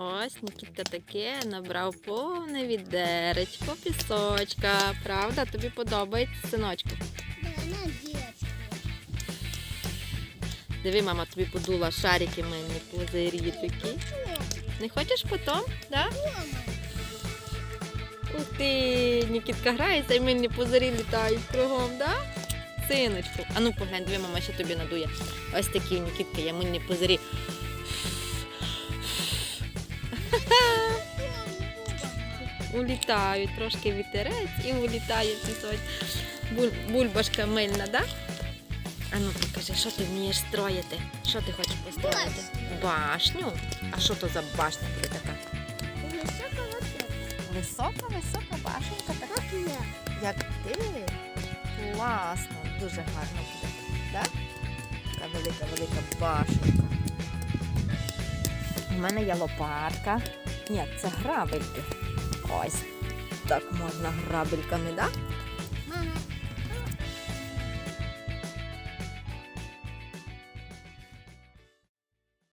Ось Нікітка таке набрав повне відеречко пісочка. Правда? Тобі подобається, синочку? Диви, мама тобі подула шарики мені пузирі такі. Не хочеш потом? Да? Ух ти, Нікітка грається і мені пузирі літають кругом, да? Синочку. А ну поглянь, диви, мама ще тобі надує. Ось такі у Нікітки є мильні пузирі. Улітають трошки вітерець і улітає пісочок. Бульбашка мильна, да? А ну покажи, що ти вмієш строїти? Що ти хочеш построїти? Башню? А що то за башня буде така? Висока, Висока-висока башенка така. Як ти? Класно, дуже гарно буде. Так? Така велика, велика башенка. У мене є лопатка. Ні, це грабельки. Ось так можна грабельками, так? Да?